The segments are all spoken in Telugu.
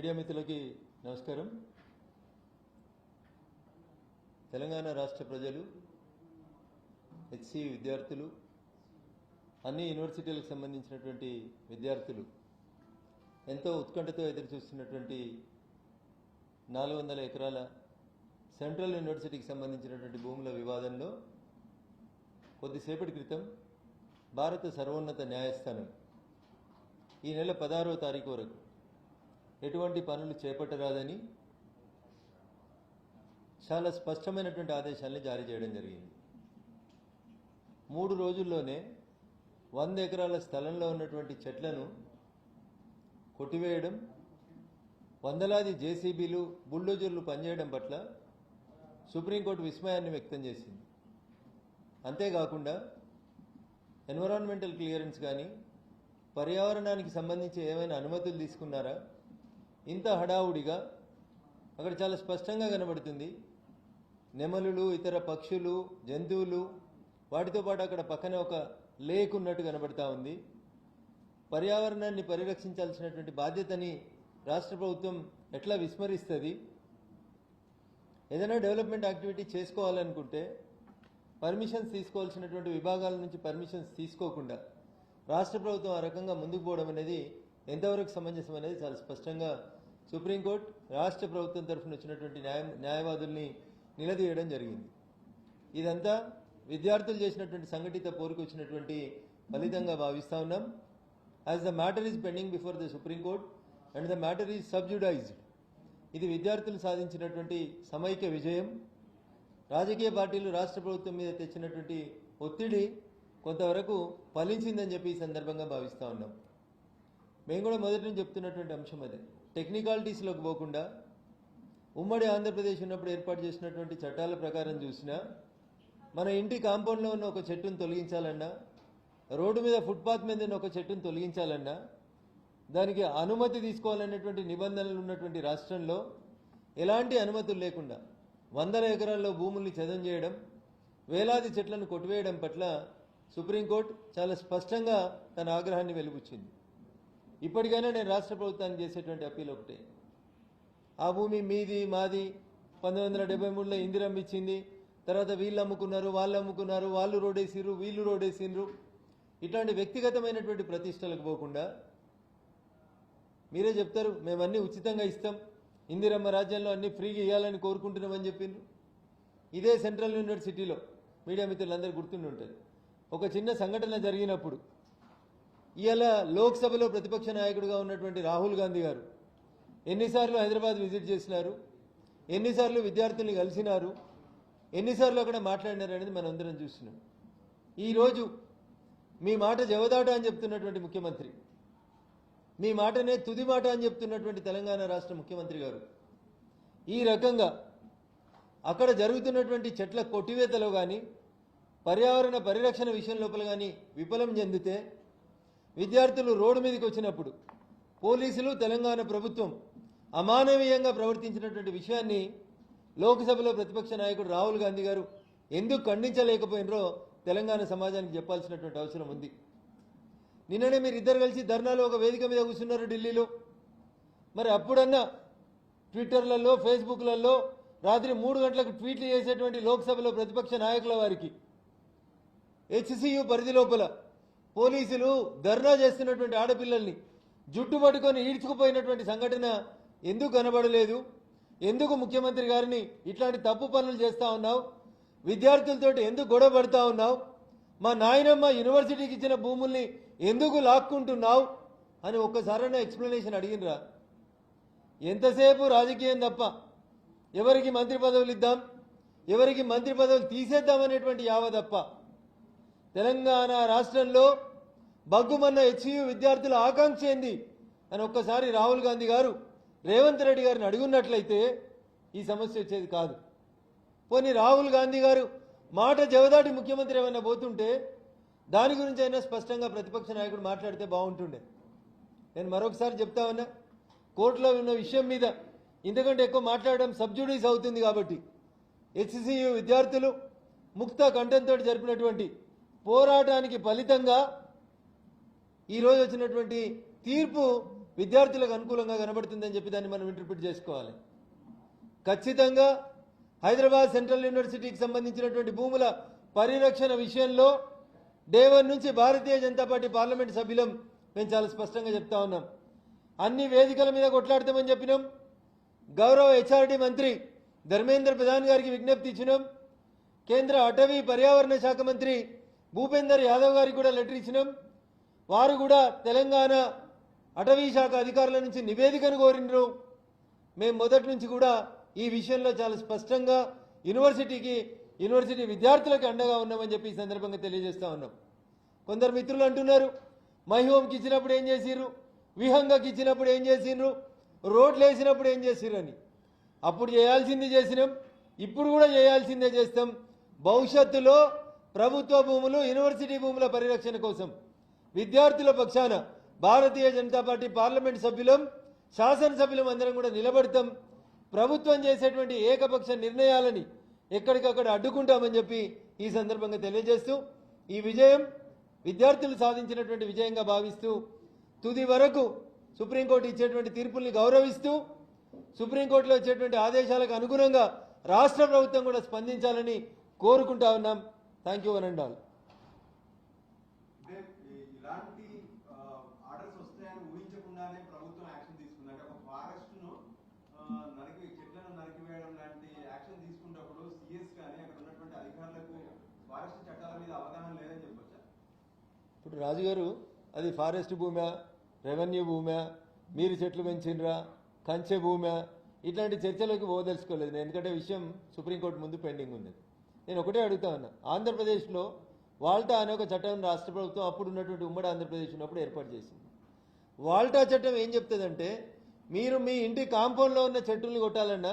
మీడియా మిత్రులకి నమస్కారం. తెలంగాణ రాష్ట్ర ప్రజలు హెచ్సి విద్యార్థులు అన్ని యూనివర్సిటీలకు సంబంధించినటువంటి విద్యార్థులు ఎంతో ఉత్కంఠతో ఎదురు చూస్తున్నటువంటి నాలుగు వందల ఎకరాల సెంట్రల్ యూనివర్సిటీకి సంబంధించినటువంటి భూముల వివాదంలో కొద్దిసేపటి క్రితం భారత సర్వోన్నత న్యాయస్థానం ఈ నెల పదహారవ తారీఖు వరకు ఎటువంటి పనులు చేపట్టరాదని చాలా స్పష్టమైనటువంటి ఆదేశాలను జారీ చేయడం జరిగింది. మూడు రోజుల్లోనే వంద ఎకరాల స్థలంలో ఉన్నటువంటి చెట్లను కొట్టివేయడం వందలాది జేసీబీలు బుల్డోజర్లు పనిచేయడం పట్ల సుప్రీంకోర్టు విస్మయాన్ని వ్యక్తం చేసింది. అంతేకాకుండా ఎన్విరాన్మెంటల్ క్లియరెన్స్ కానీ పర్యావరణానికి సంబంధించి ఏమైనా అనుమతులు తీసుకున్నారా? ఇంత హడావుడిగా అక్కడ చాలా స్పష్టంగా కనబడుతుంది. నెమలులు ఇతర పక్షులు జంతువులు వాటితో పాటు అక్కడ పక్కనే ఒక లేక్ ఉన్నట్టు కనబడతా ఉంది. పర్యావరణాన్ని పరిరక్షించాల్సినటువంటి బాధ్యతని రాష్ట్ర ప్రభుత్వం ఎట్లా విస్మరిస్తుంది? ఏదైనా డెవలప్మెంట్ యాక్టివిటీ చేసుకోవాలనుకుంటే పర్మిషన్స్ తీసుకోవాల్సినటువంటి విభాగాల నుంచి పర్మిషన్స్ తీసుకోకుండా రాష్ట్ర ప్రభుత్వం ఆ రకంగా ముందుకు పోవడం అనేది ఎంతవరకు సమంజసం అనేది చాలా స్పష్టంగా సుప్రీంకోర్టు రాష్ట్ర ప్రభుత్వం తరఫున వచ్చినటువంటి న్యాయ న్యాయవాదుల్ని నిలదీయడం జరిగింది. ఇదంతా విద్యార్థులు చేసినటువంటి సంఘటిత పోరుకు వచ్చినటువంటి ఫలితంగా భావిస్తా ఉన్నాం. As the matter is pending before the supreme court and the matter is sub judiced ఇది విద్యార్థులు సాధించినటువంటి సమైక్య విజయం. రాజకీయ పార్టీలు రాష్ట్ర ప్రభుత్వం మీద తెచ్చినటువంటి ఒత్తిడి కొంతవరకు ఫలించిందని చెప్పి ఈ సందర్భంగా భావిస్తూ ఉన్నాం. మేము కూడా మొదటి నుంచి చెప్తున్నటువంటి అంశం అదే. టెక్నికాలిటీస్లోకి పోకుండా ఉమ్మడి ఆంధ్రప్రదేశ్ ఉన్నప్పుడు ఏర్పాటు చేసినటువంటి చట్టాల ప్రకారం చూసినా మన ఇంటి కాంపౌండ్లో ఉన్న ఒక చెట్టును తొలగించాలన్నా రోడ్డు మీద ఫుట్పాత్ మీద ఉన్న ఒక చెట్టును తొలగించాలన్నా దానికి అనుమతి తీసుకోవాలనేటువంటి నిబంధనలు ఉన్నటువంటి రాష్ట్రంలో ఎలాంటి అనుమతులు లేకుండా వందల ఎకరాల్లో భూముల్ని చదం చేయడం వేలాది చెట్లను కొట్టివేయడం పట్ల సుప్రీంకోర్టు చాలా స్పష్టంగా తన ఆగ్రహాన్ని వెలుబుచ్చింది. ఇప్పటికైనా నేను రాష్ట్ర ప్రభుత్వానికి చేసేటువంటి అప్పీల్ ఒకటే. ఆ భూమి మీది మాది పంతొమ్మిది వందల డెబ్బై మూడులో ఇందిరమ్మ ఇచ్చింది. తర్వాత వీళ్ళు అమ్ముకున్నారు వాళ్ళు అమ్ముకున్నారు వాళ్ళు రోడేసిర్రు వీళ్ళు రోడేసిండ్రు ఇట్లాంటి వ్యక్తిగతమైనటువంటి ప్రతిష్టలకు పోకుండా మీరే చెప్తారు మేము ఉచితంగా ఇస్తాం. ఇందిరమ్మ రాజ్యంలో అన్ని ఫ్రీగా ఇవ్వాలని కోరుకుంటున్నామని చెప్పిండ్రు. ఇదే సెంట్రల్ యూనివర్సిటీలో మీడియా మిత్రులందరూ గుర్తుండి ఉంటుంది. ఒక చిన్న సంఘటన జరిగినప్పుడు ఇవాళ లోక్సభలో ప్రతిపక్ష నాయకుడిగా ఉన్నటువంటి రాహుల్ గాంధీ గారు ఎన్నిసార్లు హైదరాబాద్ విజిట్ చేసినారు? ఎన్నిసార్లు విద్యార్థుల్ని కలిసినారు? ఎన్నిసార్లు అక్కడ మాట్లాడినారు అనేది మనం అందరం చూస్తున్నాం ఈరోజు మీ మాట జవదాట అని చెప్తున్నటువంటి ముఖ్యమంత్రి మీ మాటనే తుది మాట అని చెప్తున్నటువంటి తెలంగాణ రాష్ట్ర ముఖ్యమంత్రి గారు ఈ రకంగా అక్కడ జరుగుతున్నటువంటి చెట్ల కొట్టివేతలో కానీ పర్యావరణ పరిరక్షణ విషయం లోపల కానీ విఫలం చెందితే విద్యార్థులు రోడ్డు మీదకి వచ్చినప్పుడు పోలీసులు తెలంగాణ ప్రభుత్వం అమానవీయంగా ప్రవర్తించినటువంటి విషయాన్ని లోక్సభలో ప్రతిపక్ష నాయకుడు రాహుల్ గాంధీ గారు ఎందుకు ఖండించలేకపోయినరో తెలంగాణ సమాజానికి చెప్పాల్సినటువంటి అవసరం ఉంది. నిన్ననే మీరు ఇద్దరు కలిసి ధర్నాలో ఒక వేదిక మీద కూర్చున్నారు ఢిల్లీలో. మరి అప్పుడన్నా ట్విట్టర్లలో ఫేస్బుక్లలో రాత్రి మూడు గంటలకు ట్వీట్లు చేసేటువంటి లోక్సభలో ప్రతిపక్ష నాయకుల వారికి హెచ్సియు పరిధి లోపల పోలీసులు ధర్నా చేస్తున్నటువంటి ఆడపిల్లల్ని జుట్టు పట్టుకొని ఈడ్చుకుపోయినటువంటి సంఘటన ఎందుకు కనబడలేదు? ఎందుకు ముఖ్యమంత్రి గారిని ఇట్లాంటి తప్పు పనులు చేస్తూ ఉన్నావు? విద్యార్థులతోటి ఎందుకు గొడవ పడుతూ ఉన్నావు? మా నాయనమ్మ యూనివర్సిటీకి ఇచ్చిన భూముల్ని ఎందుకు లాక్కుంటున్నావు? అని ఒక్కసారైనా ఎక్స్ప్లెనేషన్ అడిగినరా? ఎంతసేపు రాజకీయం తప్ప ఎవరికి మంత్రి పదవులు ఇద్దాం? ఎవరికి మంత్రి పదవులు తీసేద్దామనేటువంటి యావ తప్ప? తెలంగాణ రాష్ట్రంలో బగ్గుమన్న హెచ్యు విద్యార్థుల ఆకాంక్ష ఏంది? అని ఒక్కసారి రాహుల్ గాంధీ గారు రేవంత్ రెడ్డి గారిని అడుగున్నట్లయితే ఈ సమస్య వచ్చేది కాదు. పోనీ రాహుల్ గాంధీ గారు మాట జవదాటి ముఖ్యమంత్రి ఏమైనా పోతుంటే దాని గురించి అయినా స్పష్టంగా ప్రతిపక్ష నాయకుడు మాట్లాడితే బాగుంటుండే. నేను మరొకసారి చెప్తా ఉన్నా కోర్టులో ఉన్న విషయం మీద ఇంతకంటే ఎక్కువ మాట్లాడడం సబ్జుడీస్ అవుతుంది కాబట్టి హెచ్సియు విద్యార్థులు ముక్త కంఠంతో జరిపినటువంటి పోరాటానికి ఫలితంగా ఈరోజు వచ్చినటువంటి తీర్పు విద్యార్థులకు అనుకూలంగా కనబడుతుందని చెప్పి దాన్ని మనం ఇంటర్ప్రిట్ చేసుకోవాలి. ఖచ్చితంగా హైదరాబాద్ సెంట్రల్ యూనివర్సిటీకి సంబంధించినటువంటి భూముల పరిరక్షణ విషయంలో డేవన్ నుంచి భారతీయ జనతా పార్టీ పార్లమెంట్ సభ్యులం మేము చాలా స్పష్టంగా చెప్తా ఉన్నాం. అన్ని వేదికల మీద కొట్లాడతామని చెప్పినాం. గౌరవ హెచ్ఆర్డి మంత్రి ధర్మేంద్ర ప్రధాన్ గారికి విజ్ఞప్తి ఇచ్చినాం. కేంద్ర అటవీ పర్యావరణ శాఖ మంత్రి భూపేందర్ యాదవ్ గారికి కూడా లెటర్ ఇచ్చినాం. వారు కూడా తెలంగాణ అటవీ శాఖ అధికారుల నుంచి నివేదికను కోరినరు. మేము మొదటి నుంచి కూడా ఈ విషయంలో చాలా స్పష్టంగా యూనివర్సిటీకి యూనివర్సిటీ విద్యార్థులకు అండగా ఉన్నామని చెప్పి ఈ సందర్భంగా తెలియజేస్తూ ఉన్నాం. కొందరు మిత్రులు అంటున్నారు మహిహోంకి ఇచ్చినప్పుడు ఏం చేసిర్రు? విహంగకి ఇచ్చినప్పుడు ఏం చేసిండ్రు రోడ్లు వేసినప్పుడు ఏం చేసిర్రు అని. అప్పుడు చేయాల్సింది చేసినాం ఇప్పుడు కూడా చేయాల్సిందే చేస్తాం. భవిష్యత్తులో ప్రభుత్వ భూములు యూనివర్సిటీ భూముల పరిరక్షణ కోసం విద్యార్థుల పక్షాన భారతీయ జనతా పార్టీ పార్లమెంట్ సభ్యులం శాసనసభ్యులం అందరం కూడా నిలబడతాం. ప్రభుత్వం చేసేటువంటి ఏకపక్ష నిర్ణయాలని ఎక్కడికక్కడ అడ్డుకుంటామని చెప్పి ఈ సందర్భంగా తెలియజేస్తూ ఈ విజయం విద్యార్థులు సాధించినటువంటి విజయంగా భావిస్తూ తుది వరకు సుప్రీంకోర్టు ఇచ్చేటువంటి తీర్పుల్ని గౌరవిస్తూ సుప్రీంకోర్టులో ఇచ్చేటువంటి ఆదేశాలకు అనుగుణంగా రాష్ట్ర ప్రభుత్వం కూడా స్పందించాలని కోరుకుంటా ఉన్నాం. థ్యాంక్ యూ అండ్ ఆల్ అంటే ఈ- ఇలాంటి ఆర్డర్స్ వస్తాయని ఊహించకుండానే ప్రభుత్వం యాక్షన్ తీసుకుంది అంటే ఒక ఫారెస్ట్ను ఆ, నరికి చెట్లను నరికివేయడం లాంటి యాక్షన్ తీసుకున్నప్పుడు సిఎస్ కానీ అక్కడ ఉన్నటువంటి అధికారులకు ఫారెస్ట్ చట్టాల మీద అవగాహన లేదని చెప్పొచ్చా ఇప్పుడు రాజుగారు అది ఫారెస్ట్ భూమా రెవెన్యూ భూమా మీరు చెట్లు పెంచినరా కంచె భూమా ఇట్లాంటి చర్చలోకి పోదలుచుకోలేదు నేను. ఎందుకంటే విషయం సుప్రీంకోర్టు ముందు పెండింగ్ ఉంది నేను ఒకటే అడుగుతా ఉన్నా. ఆంధ్రప్రదేశ్లో వాల్టా అనే ఒక చట్టం రాష్ట్ర ప్రభుత్వం అప్పుడు ఉన్నటువంటి ఉమ్మడి ఆంధ్రప్రదేశ్ ఉన్నప్పుడు ఏర్పాటు చేసింది. వాల్టా చట్టం ఏం చెప్తుందంటే మీరు మీ ఇంటి కాంపౌండ్లో ఉన్న చెట్టుల్ని కొట్టాలన్నా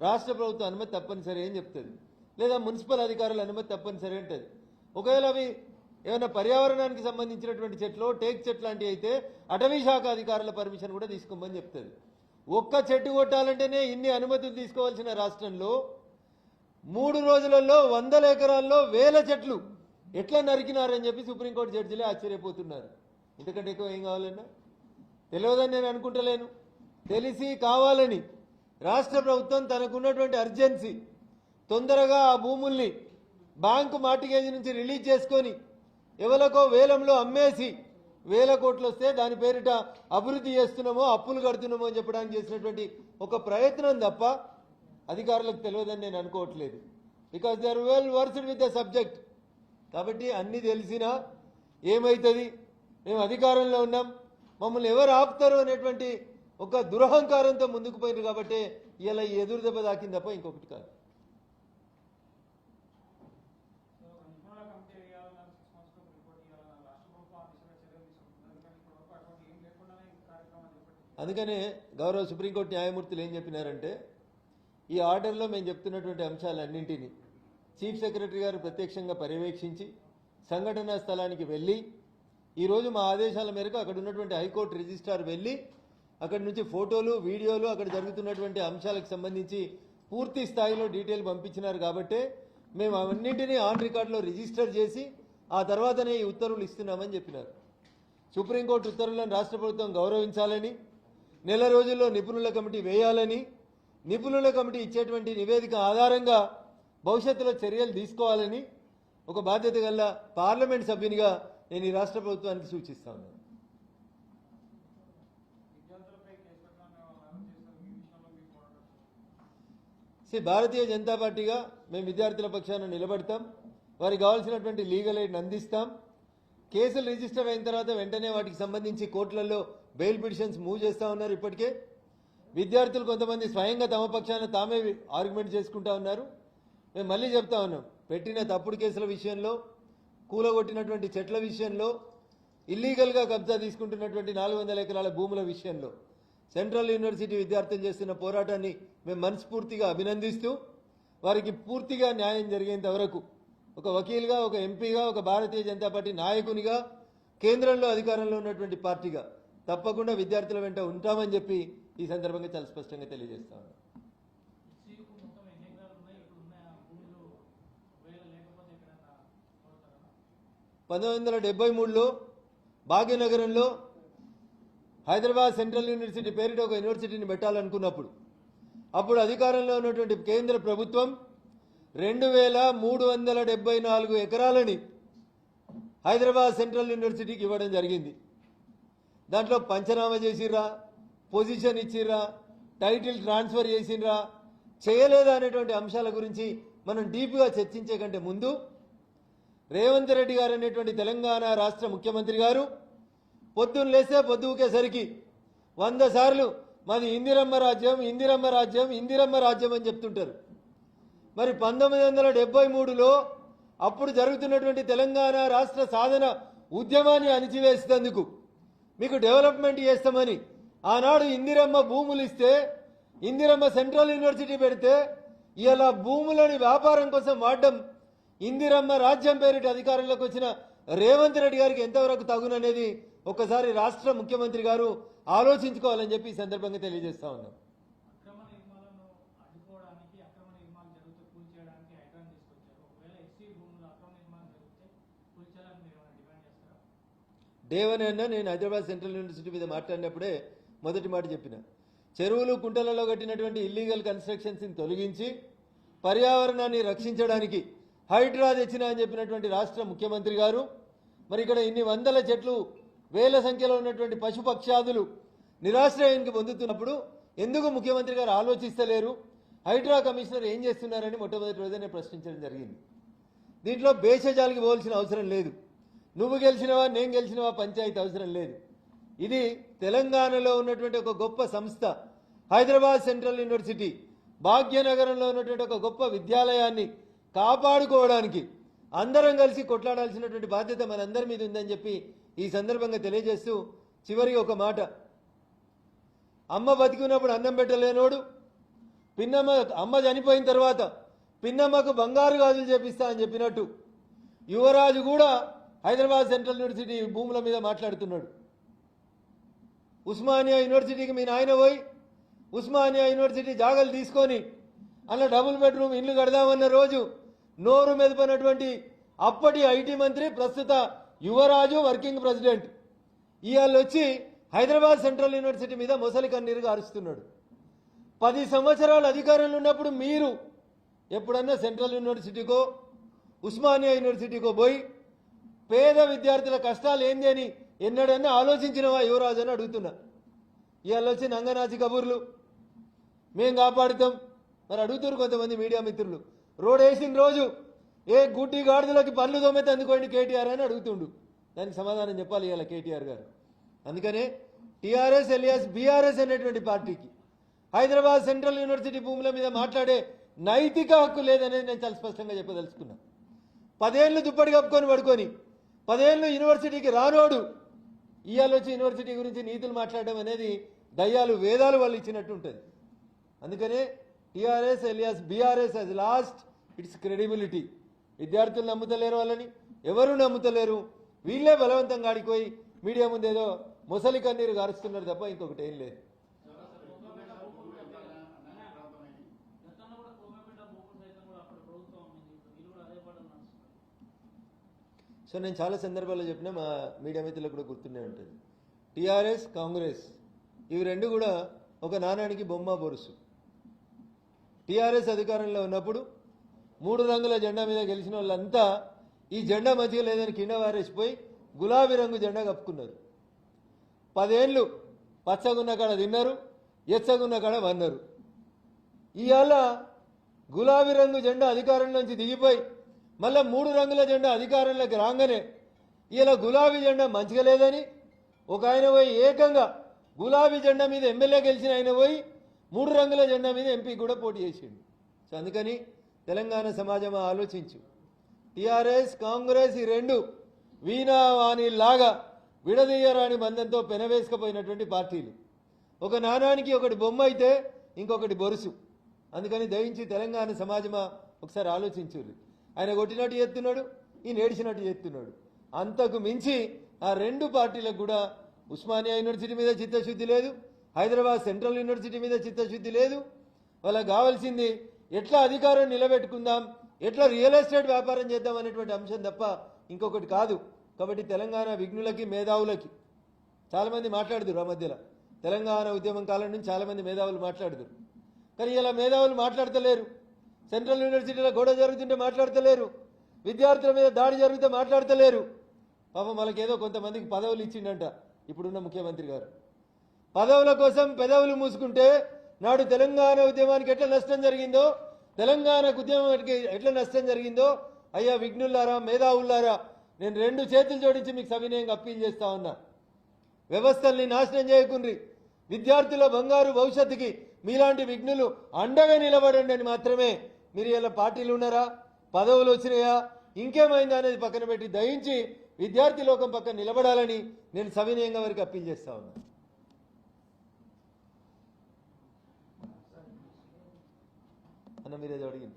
రాష్ట్ర ప్రభుత్వం అనుమతి తప్పనిసరి అని చెప్తుంది. లేదా మున్సిపల్ అధికారుల అనుమతి తప్పనిసరి అంటది. ఒకవేళ అవి ఏమైనా పర్యావరణానికి సంబంధించినటువంటి చెట్లు టేక్ చెట్లు లాంటివి అయితే అటవీ శాఖ అధికారుల పర్మిషన్ కూడా తీసుకోమని చెప్తుంది. ఒక్క చెట్టు కొట్టాలంటేనే ఇన్ని అనుమతులు తీసుకోవాల్సిన రాష్ట్రంలో మూడు రోజులలో వందల ఎకరాల్లో వేల చెట్లు ఎట్లా నరికినారని చెప్పి సుప్రీంకోర్టు జడ్జిలే ఆశ్చర్యపోతున్నారు. ఇంతకంటే ఎక్కువ ఏం కావాలన్నా? తెలియదని నేను అనుకుంటలేను. తెలిసి కావాలని రాష్ట్ర ప్రభుత్వం తనకున్నటువంటి అర్జెన్సీ తొందరగా ఆ భూముల్ని బ్యాంకు మార్టిగేజ్ నుంచి రిలీజ్ చేసుకొని ఎవరికో వేలంలో అమ్మేసి వేల కోట్లు వస్తే దాని పేరిట అభివృద్ధి చేస్తున్నామో అప్పులు కడుతున్నామో అని చెప్పడానికి చేసినటువంటి ఒక ప్రయత్నం తప్ప అధికారులకు తెలియదని నేను అనుకోవట్లేదు. Because they are well versed with the subject కాబట్టి అన్నీ తెలిసినా ఏమవుతుంది మేము అధికారంలో ఉన్నాం. మమ్మల్ని ఎవరు ఆపుతారు అనేటువంటి ఒక దురహంకారంతో ముందుకు పోయినారు కాబట్టి ఇలా ఎదురు దెబ్బ దాకింది తప్ప ఇంకొకటి కాదు సో నిపుణుల కమిటీ వేయాలన్న సిక్స్ మంత్స్లో రిపోర్ట్ ఇవ్వాలన్న రాష్ట్ర ప్రభుత్వం ఆ దిశగా చర్యలు తీసుకుంటుంది కానీ ఇప్పటివరకు అటువంటి ఏం లేకుండానే ఈ కార్యక్రమం చేపట్టింది అందుకనే గౌరవ సుప్రీంకోర్టు న్యాయమూర్తులు ఏం చెప్పినారంటే ఈ ఆర్డర్లో మేము చెప్తున్నటువంటి అంశాలన్నింటినీ చీఫ్ సెక్రటరీ గారు ప్రత్యక్షంగా పర్యవేక్షించి సంఘటనా స్థలానికి వెళ్ళి ఈరోజు మా ఆదేశాల మేరకు అక్కడ ఉన్నటువంటి హైకోర్టు రిజిస్ట్రార్ వెళ్ళి అక్కడి నుంచి ఫోటోలు వీడియోలు అక్కడ జరుగుతున్నటువంటి అంశాలకు సంబంధించి పూర్తి స్థాయిలో డీటెయిల్ పంపించినారు కాబట్టే మేము అవన్నింటినీ ఆన్ రికార్డులో రిజిస్టర్ చేసి ఆ తర్వాతనే ఈ ఉత్తర్వులు ఇస్తున్నామని చెప్పినారు. సుప్రీంకోర్టు ఉత్తర్వులను రాష్ట్ర ప్రభుత్వం గౌరవించాలని నెల రోజుల్లో నిపుణుల కమిటీ వేయాలని నిపుణుల కమిటీ ఇచ్చేటువంటి నివేదిక ఆధారంగా భవిష్యత్తులో చర్యలు తీసుకోవాలని ఒక బాధ్యత గల పార్లమెంట్ సభ్యునిగా నేను ఈ రాష్ట్ర ప్రభుత్వానికి సూచిస్తా ఉన్నాను. భారతీయ జనతా పార్టీగా మేము విద్యార్థుల పక్షాన నిలబడతాం. వారికి కావాల్సినటువంటి లీగల్ ఎయిడ్ అందిస్తాం. కేసులు రిజిస్టర్ అయిన తర్వాత వెంటనే వాటికి సంబంధించి కోర్టులలో బెయిల్ పిటిషన్స్ మూవ్ చేస్తూ ఉన్నారు ఇప్పటికే. విద్యార్థులు కొంతమంది స్వయంగా తమ పక్షాన తామే ఆర్గ్యుమెంట్ చేసుకుంటా ఉన్నారు. మేము మళ్ళీ చెప్తా ఉన్నాం పెట్టిన తప్పుడు కేసుల విషయంలో కూలగొట్టినటువంటి చెట్ల విషయంలో ఇల్లీగల్గా కబ్జా తీసుకుంటున్నటువంటి నాలుగు వందల ఎకరాల భూముల విషయంలో సెంట్రల్ యూనివర్సిటీ విద్యార్థులు చేస్తున్న పోరాటాన్ని మేము మనస్ఫూర్తిగా అభినందిస్తూ వారికి పూర్తిగా న్యాయం జరిగేంత వరకు ఒక వకీల్గా ఒక ఎంపీగా ఒక భారతీయ జనతా పార్టీ నాయకునిగా కేంద్రంలో అధికారంలో ఉన్నటువంటి పార్టీగా తప్పకుండా విద్యార్థుల వెంట ఉంటామని చెప్పి ఈ సందర్భంగా చాలా స్పష్టంగా తెలియజేస్తా ఉన్నాం. పంతొమ్మిది వందల డెబ్బై మూడులో భాగ్యనగరంలో హైదరాబాద్ సెంట్రల్ యూనివర్సిటీ పేరిట ఒక యూనివర్సిటీని పెట్టాలనుకున్నప్పుడు అప్పుడు అధికారంలో ఉన్నటువంటి కేంద్ర ప్రభుత్వం రెండు వేల మూడు వందల డెబ్బై నాలుగు ఎకరాలని హైదరాబాద్ సెంట్రల్ యూనివర్సిటీకి ఇవ్వడం జరిగింది. దాంట్లో పంచనామా చేసిర్రా పొజిషన్ ఇచ్చిర్రా టైటిల్ ట్రాన్స్ఫర్ చేసిర్రా చేయలేదా అనేటువంటి అంశాల గురించి మనం డీప్గా చర్చించే కంటే ముందు రేవంత్ రెడ్డి గారు అనేటువంటి తెలంగాణ రాష్ట్ర ముఖ్యమంత్రి గారు పొద్దున్న లేస్తే పొద్దుకేసరికి వంద సార్లు మాది ఇందిరమ్మ రాజ్యం ఇందిరమ్మ రాజ్యం ఇందిరమ్మ రాజ్యం అని చెప్తుంటారు. మరి పంతొమ్మిది వందల డెబ్బై మూడులో అప్పుడు జరుగుతున్నటువంటి తెలంగాణ రాష్ట్ర సాధన ఉద్యమాన్ని అణిచివేసేందుకు మీకు డెవలప్మెంట్ చేస్తామని. ఆనాడు ఇందిరమ్మ భూములు ఇస్తే ఇందిరమ్మ సెంట్రల్ యూనివర్సిటీ పెడితే ఇలా భూములని వ్యాపారం కోసం వాడడం ఇందిరమ్మ రాజ్యం పేరిట అధికారంలోకి వచ్చిన రేవంత్ రెడ్డి గారికి ఎంతవరకు తగుననేది ఒకసారి రాష్ట్ర ముఖ్యమంత్రి గారు ఆలోచించుకోవాలని చెప్పి ఈ సందర్భంగా తెలియజేస్తా ఉన్నాం. దేవన్ అన్న నేను హైదరాబాద్ సెంట్రల్ యూనివర్సిటీ మీద మాట్లాడినప్పుడే మొదటి మాట చెప్పిన. చెరువులు కుంటలలో కట్టినటువంటి ఇల్లీగల్ కన్స్ట్రక్షన్స్ని తొలగించి పర్యావరణాన్ని రక్షించడానికి హైడ్రా తెచ్చిన అని చెప్పినటువంటి రాష్ట్ర ముఖ్యమంత్రి గారు మరి ఇక్కడ ఇన్ని వందల చెట్లు వేల సంఖ్యలో ఉన్నటువంటి పశుపక్షాదులు నిరాశ్రయానికి పొందుతున్నప్పుడు ఎందుకు ముఖ్యమంత్రి గారు ఆలోచిస్తలేరు? హైడ్రా కమిషనర్ ఏం చేస్తున్నారని మొట్టమొదటి రోజునే ప్రశ్నించడం జరిగింది. దీంట్లో భేషజాలకి పోవాల్సిన అవసరం లేదు. నువ్వు గెలిచినవా నేను గెలిచినవా పంచాయతీ అవసరం లేదు. ఇది తెలంగాణలో ఉన్నటువంటి ఒక గొప్ప సంస్థ హైదరాబాద్ సెంట్రల్ యూనివర్సిటీ భాగ్యనగరంలో ఉన్నటువంటి ఒక గొప్ప విద్యాలయాన్ని కాపాడుకోవడానికి అందరం కలిసి కొట్లాడాల్సినటువంటి బాధ్యత మనందరి మీద ఉందని చెప్పి ఈ సందర్భంగా తెలియజేస్తూ చివరి ఒక మాట. అమ్మ బతికినప్పుడు అన్నం పెట్టలేనోడు పిన్నమ్మ అమ్మ చనిపోయిన తర్వాత పిన్నమ్మకు బంగారు గాజులు చేపిస్తా అని చెప్పినట్టు యువరాజు కూడా హైదరాబాద్ సెంట్రల్ యూనివర్సిటీ భూముల మీద మాట్లాడుతున్నాడు. ఉస్మానియా యూనివర్సిటీకి మీ నాయన పోయి ఉస్మానియా యూనివర్సిటీ జాగలు తీసుకొని అలా డబుల్ బెడ్రూమ్ ఇల్లు కడదామన్న రోజు నోరు మెదపనటువంటి అప్పటి ఐటీ మంత్రి ప్రస్తుత యువరాజు వర్కింగ్ ప్రెసిడెంట్. ఇవాళ వచ్చి హైదరాబాద్ సెంట్రల్ యూనివర్సిటీ మీద మొసలి కన్నీరుగా అరుస్తున్నాడు పది సంవత్సరాలు అధికారంలో ఉన్నప్పుడు మీరు ఎప్పుడన్నా సెంట్రల్ యూనివర్సిటీకో ఉస్మానియా యూనివర్సిటీకో పోయి పేద విద్యార్థుల కష్టాలు ఏంది అని ఎన్నడన్నా ఆలోచించినవా యువరాజు అని అడుగుతున్నా. ఇవాళ వచ్చి నంగనాచి కబుర్లు. మేం కాపాడుతాం. మరి అడుగుతారు కొంతమంది మీడియా మిత్రులు. రోడ్ వేసిన రోజు ఏ గుడ్డి గాడిదలకి పనులు తోమైతే అందుకోండి కేటీఆర్ అని అడుగుతుండు. దానికి సమాధానం చెప్పాలి ఇవాళ కేటీఆర్ గారు. అందుకనే టీఆర్ఎస్ ఎలియాస్ బీఆర్ఎస్ అనేటువంటి పార్టీకి హైదరాబాద్ సెంట్రల్ యూనివర్సిటీ భూముల మీద మాట్లాడే నైతిక హక్కు లేదనేది నేను చాలా స్పష్టంగా చెప్పదలుచుకున్నా. పదేళ్ళు దుప్పటి కప్పుకొని పడుకొని పదేళ్ళు యూనివర్సిటీకి రానోడు. ఇవాళ వచ్చి యూనివర్సిటీ గురించి నీతులు మాట్లాడడం అనేది దయ్యాలు వేదాలు వాళ్ళు ఇచ్చినట్టు ఉంటుంది అందుకనే TRS alias BRS has lost its credibility విద్యార్థులు నమ్ముతలేరు వాళ్ళని. ఎవరు నమ్ముతలేరు? వీళ్ళే బలవంతంగా ఆడిపోయి మీడియా ముందేదో ముసలి కన్నీరు గారుస్తున్నారు తప్ప ఇంకొకటి ఏం లేదు గతంలో కూడా కోమేపేట భూములు సైతం కూడా అప్పుడు ప్రభుత్వం అమ్మింది ఇప్పుడు వీళ్ళు కూడా అదే పడడం నడుస్తుంది సో నేను చాలా సందర్భాల్లో చెప్పిన మా మీడియా మిత్రులకు కూడా గుర్తుండే ఉంటుంది. టీఆర్ఎస్ కాంగ్రెస్ ఇవి రెండు కూడా ఒక నాణానికి బొమ్మ బొరుసు. టీఆర్ఎస్ అధికారంలో ఉన్నప్పుడు మూడు రంగుల జెండా మీద గెలిచిన వాళ్ళంతా ఈ జెండా మంచిగా లేదని కింద వారేసిపోయి గులాబీ రంగు జెండా కప్పుకున్నారు. పదేళ్ళు పచ్చగున్న కాడ తిన్నారు ఎచ్చగున్న కాడ వన్నారు ఇవాళ గులాబీ రంగు జెండా అధికారం నుంచి దిగిపోయి మళ్ళీ మూడు రంగుల జెండా అధికారంలోకి రాగానే ఇలా గులాబీ జెండా మంచిగా లేదని ఒక ఆయన పోయి ఏకంగా గులాబీ జెండా మీద ఎమ్మెల్యే గెలిచిన ఆయన పోయి మూడు రంగుల జెండా మీద ఎంపీ కూడా పోటీ చేసిండు. సో అందుకని తెలంగాణ సమాజం ఆలోచించు. టీఆర్ఎస్ కాంగ్రెస్ ఈ రెండు వీణావాణి లాగా విడదీయరాని బంధంతో పెనవేసుకపోయినటువంటి పార్టీలు. ఒక నాణానికి ఒకటి బొమ్మ అయితే ఇంకొకటి బొరుసు. అందుకని దయించి తెలంగాణ సమాజమా ఒకసారి ఆలోచించుర్రి ఆయన కొట్టినట్టు చేస్తున్నాడు ఈయన ఏడిచినట్టు చేస్తున్నాడు. అంతకు మించి ఆ రెండు పార్టీలకు కూడా ఉస్మానియా యూనివర్సిటీ మీద చిత్తశుద్ధి లేదు హైదరాబాద్ సెంట్రల్ యూనివర్సిటీ మీద చిత్తశుద్ధి లేదు. వాళ్ళకి కావాల్సింది ఎట్లా అధికారం నిలబెట్టుకుందాం ఎట్లా రియల్ ఎస్టేట్ వ్యాపారం చేద్దాం అనేటువంటి అంశం తప్ప ఇంకొకటి కాదు. కాబట్టి తెలంగాణ విఘ్నులకి మేధావులకి చాలామంది మాట్లాడుదురు ఆ మధ్యలో. తెలంగాణ ఉద్యమం కాలం నుంచి చాలామంది మేధావులు మాట్లాడుదురు కానీ ఇలా మేధావులు మాట్లాడతలేరు. సెంట్రల్ యూనివర్సిటీలో గొడవ జరుగుతుంటే మాట్లాడతలేరు. విద్యార్థుల మీద దాడి జరిగితే మాట్లాడతలేరు. పాపం వాళ్ళకి ఏదో కొంతమందికి పదవులు ఇచ్చిండంట. ఇప్పుడున్న ముఖ్యమంత్రి గారు. పదవుల కోసం పెదవులు మూసుకుంటే నాడు తెలంగాణ ఉద్యమానికి ఎట్లా నష్టం జరిగిందో తెలంగాణకు ఉద్యమానికి ఎట్లా నష్టం జరిగిందో అయ్యా విఘ్నులారా మేధావులారా నేను రెండు చేతులు జోడించి మీకు సవినయంగా అప్పీల్ చేస్తా ఉన్నా. వ్యవస్థల్ని నాశనం చేయకుండ్రి. విద్యార్థుల బంగారు భవిష్యత్తుకి మీలాంటి విఘ్నులు అండగా నిలబడండి అని మాత్రమే మీరు ఇలా పార్టీలు ఉన్నారా? పదవులు వచ్చినాయా? ఇంకేమైందా అనేది పక్కన పెట్టి దయించి విద్యార్థి లోకం పక్కన నిలబడాలని నేను సవినయంగా వారికి అప్పీల్ చేస్తా ఉన్నా. అన్న మీరేదో అడిగింది.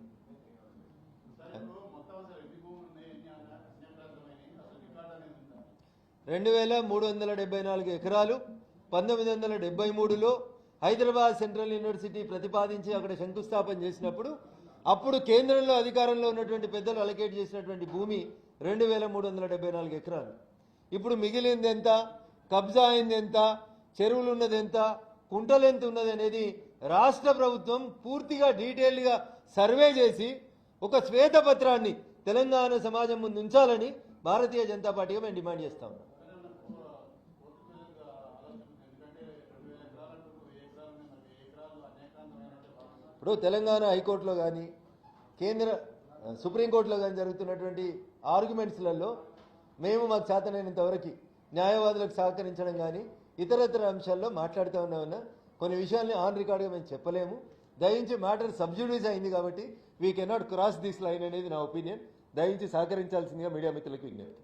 రెండు వేల మూడు వందల డెబ్బై నాలుగు ఎకరాలు పంతొమ్మిది వందల డెబ్బై మూడులో హైదరాబాద్ సెంట్రల్ యూనివర్సిటీ ప్రతిపాదించి అక్కడ శంకుస్థాపన చేసినప్పుడు అప్పుడు కేంద్రంలో అధికారంలో ఉన్నటువంటి పెద్దలు అలకేట్ చేసినటువంటి భూమి రెండు వేల మూడు వందల డెబ్బై నాలుగు ఎకరాలు. ఇప్పుడు మిగిలింది ఎంత? కబ్జా అయింది ఎంత? చెరువులు ఉన్నది ఎంత? కుంటలు ఎంత ఉన్నది అనేది రాష్ట్ర ప్రభుత్వం పూర్తిగా డీటెయిల్డ్గా సర్వే చేసి ఒక శ్వేతపత్రాన్ని తెలంగాణ సమాజం ముందు ఉంచాలని భారతీయ జనతా పార్టీగా మేము డిమాండ్ చేస్తా. ఉన్నాం ఇప్పుడు తెలంగాణ హైకోర్టులో కానీ కేంద్ర సుప్రీంకోర్టులో కానీ జరుగుతున్నటువంటి ఆర్గ్యుమెంట్స్లలో మేము మాకు చేతనైనంతవరకు న్యాయవాదులకు సహకరించడం కానీ ఇతరతర అంశాల్లో మాట్లాడుతూ ఉన్నామన్నా కొన్ని విషయాల్ని ఆన్ రికార్డ్గా మేము చెప్పలేము. దయించి మ్యాటర్ సబ్జ్యూడీస్ అయింది కాబట్టి we cannot cross this line అనేది నా ఒపీనియన్. దయించి సహకరించాల్సిందిగా మీడియా మిత్రులకు విజ్ఞప్తి.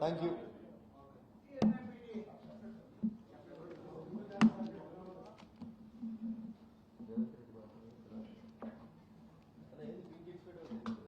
Thank you